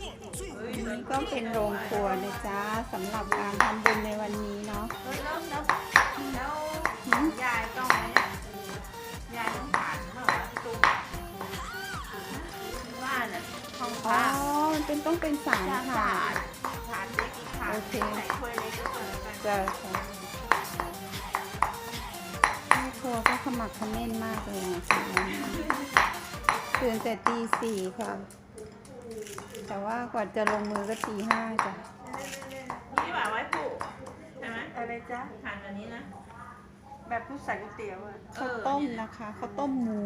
นี่ก็เป็นโรงครัวนะจ๊ะสำหรับการทำบุญในวันนี้เนาะแล้วแล้วแล้วแล้วยายต้องไหมเนี่ยยายต้องผ่านเมื่อวานตุ้มบ้านน่ะห้องพอ๋อระมันเป็นต้องเป็นสารจะค่ะ ผ่านผ่านเล็กอีกผ่านโอเคใส่ถ้วยเล็กก็เปิดกันจะค่ะแม่ครัวก็ขมักเขม้นมากเลยนะคะตื่นแต่ตีสี่ค่ะ แต่ว่ากว่าจะลงมือก็ตีห้าจ้ะนี่ว่าไว้ผูกใช่ไหมอะไรจ๊ะผ่านแบบนี้นะ แบบผู้ใส่ก๋วยเตี๋ยวอะข้าวต้มนะคะข้าวต้มหมู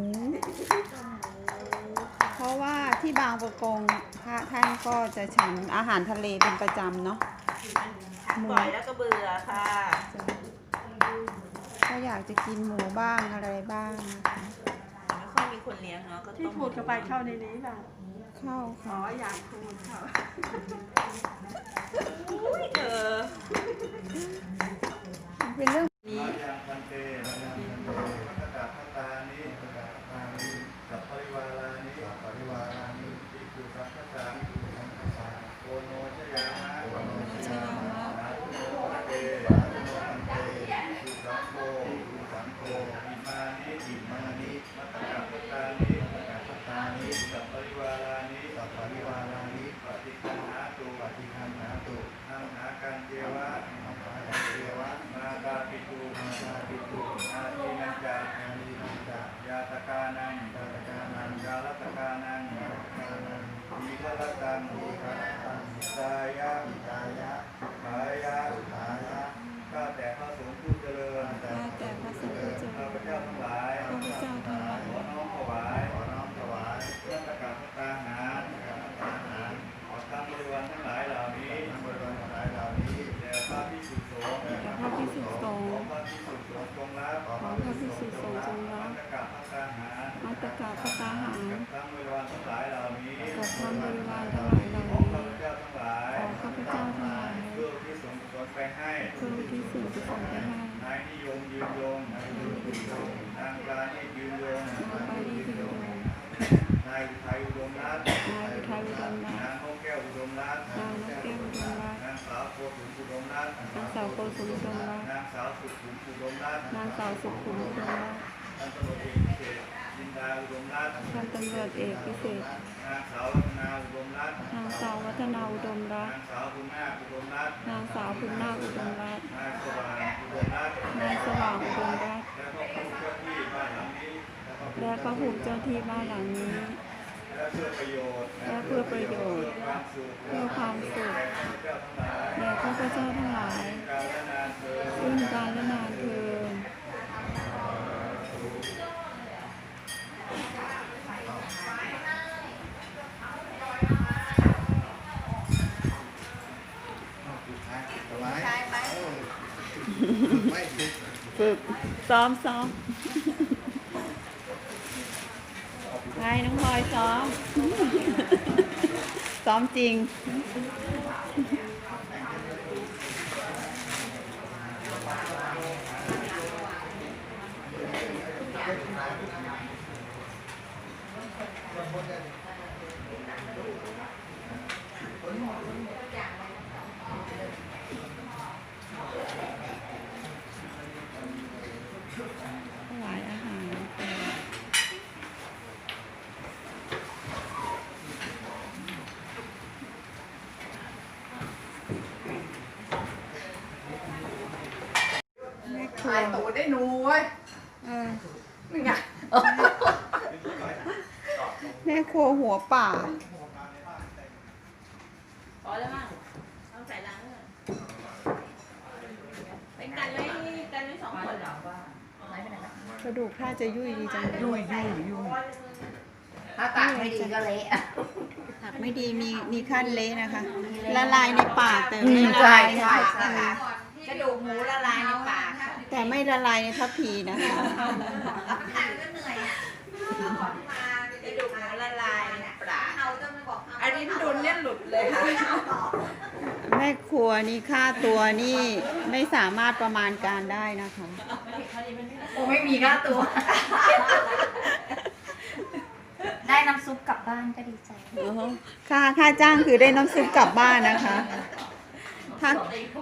เพราะว่าที่บางประกงพระท่านก็จะฉันอาหารทะเลเป็นประจำเนาะหมูปล่อยแล้วก็เบื่อค่ะก็อยากจะกินหมูบ้างอะไรบ้างนะคะไม่ค่อยมีคนเลี้ยงเนาะก็ที่ต้องพูดกันไปเข้าในนี้ป่ะ เข้าอ๋อค่ะอยากพูดเข้า อุ้ยเธอ เป็นเรื่อง นี้ อายังพันเตอายังพันเตพระกาพัตตานิพระกาพัตตานิสัพปริวารานิสัพปริวารานิอิกุสัพพะสาอิกุสัพพะสาโกโนชยามะโกโนชยามะนาทุโนพันเตนาทุโนพันเตสุสังโฆสุสังโฆอิมานิอิมานิมัตตกาพัตตานิมัตตกาพัตตานิสัพปริวารานิสัพปริวารานิปฏิคันหาตุปฏิคันหาตุนัมหากันเทวะนัมหากันเทวะนาตาปิตุนาตาปิตุนาทีนัจจานาทีนัจจายาตกานังยาตกานังยาลัตกานังยาลัตกานังมีก ลตังมีกลตังสายะสายะสุขายะสุขายะก็แต่พระสงฆ์ผู้เจริญแต่พระสงฆ์ผู้เจริญ ระภิกษุสงฆ์จงรับรัตกาพระตาหารมัตตกาพตาหารตั้งบริวารทั้งหลายเหล่านี้กับทั้งบริวารทั้งหลายเหล่าของนี้ข้าพเจ้าทั้งหลายขอข้าพเจ้าทั้งหลายเพื่อที่สงฆ์กุศลไปให้เพื่อที่สิ่งที่ส่งไปให้นายนิยมยืนยงนายนิยมยืนยงนางปราณียืนยง นางสาวสุขุมอุดมรัตน์ท่านตำรวจเอกพิเศษยินดาอุดมรัตน์พันตำรวจเอกพิเศษ นางสาวรัตนาอุดมรัตน์ นางสาววัฒนาอุดมรัตนางสาวบุญนาคอุดมรัตน์ นางสาวพุณนาอุดมรัตน์ นายสว่างอุดมรัตน์ นายสว่างอุดมรัตน์ และก็ผู้เจ้าที่บ้านหลังนี้ และพระหุเจ้าที่บ้านหลังนี้ และเพื่อประโยชน์และเพื่อประโยชน์ความสุขเพื่อความสุขแก่ข้าพเจ้าทั้งหลายแด่ข้าพเจ้าทั้งหลายการและนานเธอญซึ่งการและนานเทินใช่ไหมฝึกซ้อมซ้อม ไงน้องพลอยซ้อม ซ้อมจริงถวายอาหารแม่ครัว ตายตูด ได้หนูเว้ยเออนี่ไงแม่ครัวหัวป่า พอแล้วมั้งต้องใส่ล้างเลยไปกันไว้กันไว้สองคนเหรอว่ากระดูกถ้าจะยุ่ยดีจังเลยยุ่ยยุ่ยยุ่ยถ้าตากไม่ดีก็เละหักไม่ดีมีมีขั้นเละนะคะ ละลายในปากแต่ไม่ละใช่ลายในใช่ทัพใช่พีกระดูกหมูละลายในปากค่ะ แต่ไม่ละลายในทัพพีนะคะกระดูกหมูละลายในปากอันนี้ดุนเนี่ยหลุดเลยค่ะแม่ครัวนี่ค่าตัวนี่ไม่สามารถประมาณการได้นะคะ โอ้ไม่มีค่าตัว ได้น้ำซุปกลับบ้านก็ดีใจอ๋อค่าค่าจ้างคือได้น้ำซุปกลับบ้านนะคะ ถ้า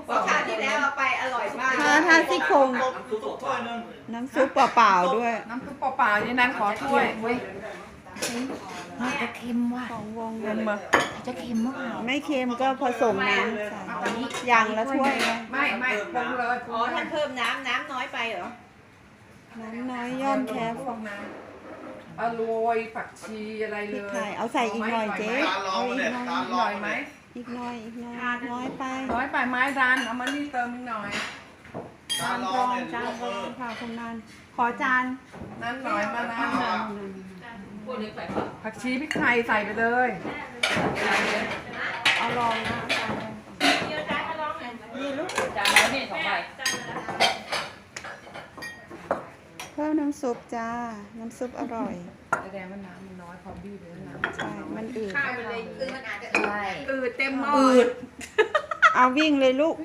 เพราะคราวที่แล้วเอาไปอร่อยมากถ้าถ้าซี่โครงน้ำซุปเปล่าๆด้วย น้ำซุปเปล่าๆนี่นั้นขอถ้วยเว้ยน่าจะเค็มว่ะของวงเค็มมาจะเค็มมากไม่เค็มก็ผสมน้ำอย่างละถ้วยไงไม่ไม่ปรุงเลยอ๋อท่านเพิ่มน้ำน้ำน้อยไปเหรอ น้ำน้อยย่อมแคบพวกน้ำอร่อยผักชีอะไรเลย เอาใส่อีกหน่อยเจ๊ตาอาเนี่ยตาลหน่อยไหม อีกหน่อยอีกหน่อยน้อยไปน้อยไปไม้ดันเอามานี่เติมอีกหน่อยตาจานลรององเนี่ยจานยกรมือองค่ะคุณนันขอจานนั่นหน่อยมะนาวจานหนึ่งผักชีพริกไทยใส่ไปเลย เอาลองนะจานรอง เดี๋ยวจ้ามาลองหน่อยนี่ลูก จานแล้วนี่สองใบ เพิ่มน้ำซุปจ้า น้ำซุปอร่อย แสดงว่าน้ำมันน้อยพอบี้ไปแล้วน้ำใช่ มันอืด ข้าวไปเลยคือมันอาจจะใช่อืดเต็มหม้ออืด เอาวิ่งเลยลูก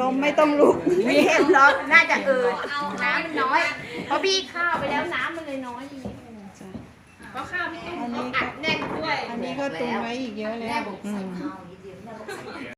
ลมไม่ต้องลุก ไม่เค็มหรอกน่าจะอืดเอาน้ำมันน้อยเพราะพี่ข้าวไปแล้วน้ำมันเลยน้อยทีนี้จ้ะเพราะข้าวพี่ตุ้มอันนี้เขาก็อัดแน่นด้วยอันนี้ก็ตุนไว้อีกเยอะแล้แม่วบอกอืใส่ม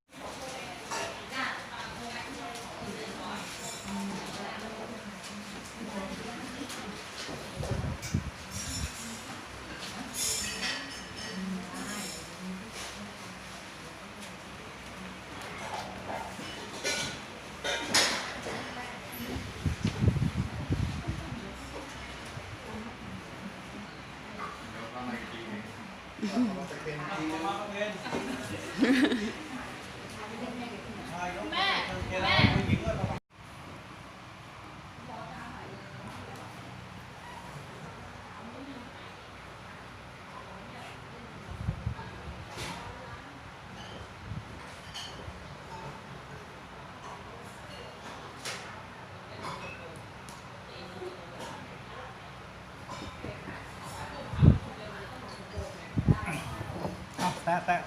แม่บอกใส่ เอาแตะ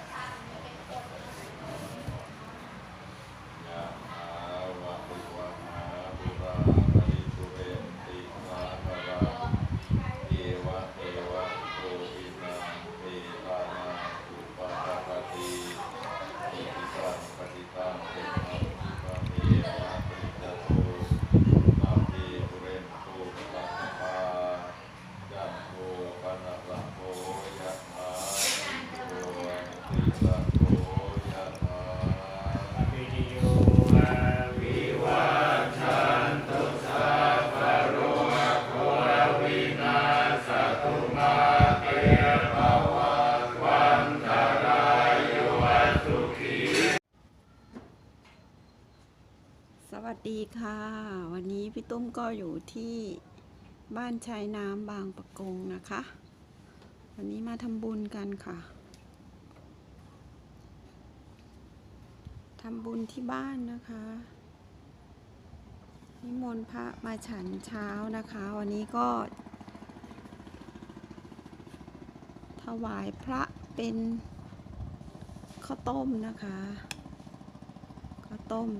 แตะ วัสดีค่ะ วันนี้พี่ตุ้มก็อยู่ที่บ้านชายน้ำบางปะกงนะคะ วันนี้มาทำบุญกันค่ะทำบุญที่บ้านนะคะนิมนต์พระมาฉันเช้านะคะ วันนี้ก็ ถวายพระเป็นข้าวต้มนะคะข้าวต้ม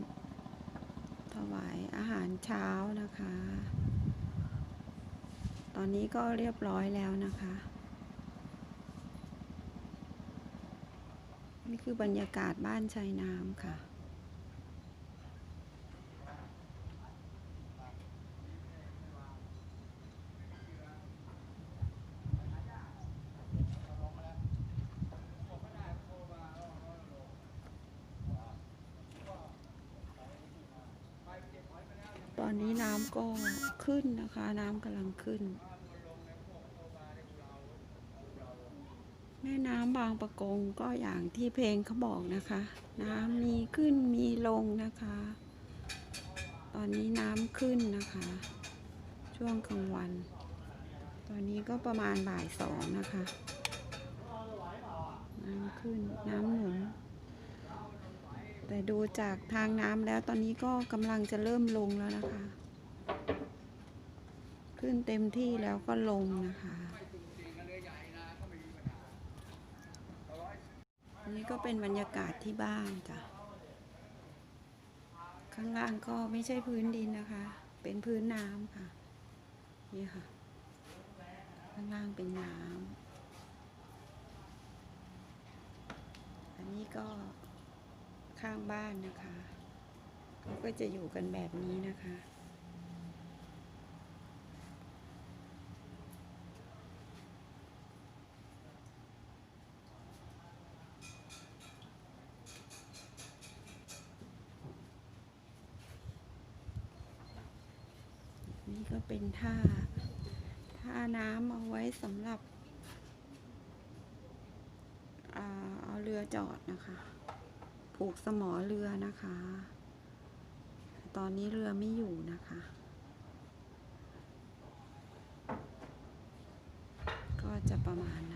วายอาหารเช้านะคะ ตอนนี้ก็เรียบร้อยแล้วนะคะ นี่คือบรรยากาศบ้านชายน้ำค่ะ อนนี้น้ำก็ขึ้นนะคะ น้ำกำลังขึ้น แม่น้ำบางประกงก็อย่างที่เพลงเขาบอกนะคะ น้ำมีขึ้นมีลงนะคะ ตอนนี้น้ำขึ้นนะคะ ช่วงกลางวัน ตอนนี้ก็ประมาณบ่ายสองนะคะ น้ำขึ้นน้ำหนุน แต่ดูจากทางน้ำแล้วตอนนี้ก็กำลังจะเริ่มลงแล้วนะคะ ขึ้นเต็มที่แล้วก็ลงนะคะอันนี้ก็เป็นบรรยากาศที่บ้านจ้ะ ข้างล่างก็ไม่ใช่พื้นดินนะคะ เป็นพื้นน้ำค่ะ นี่ค่ะ ข้างล่างเป็นน้ำอันนี้ก็ ข้างบ้านนะคะเขาก็จะอยู่กันแบบนี้นะคะ นี่ก็เป็นท่าท่าน้ำเอาไว้สำหรับเอาเรือจอดนะคะ ลูกสมอเรือนะคะ ตอนนี้เรือไม่อยู่นะคะ ก็จะประมาณ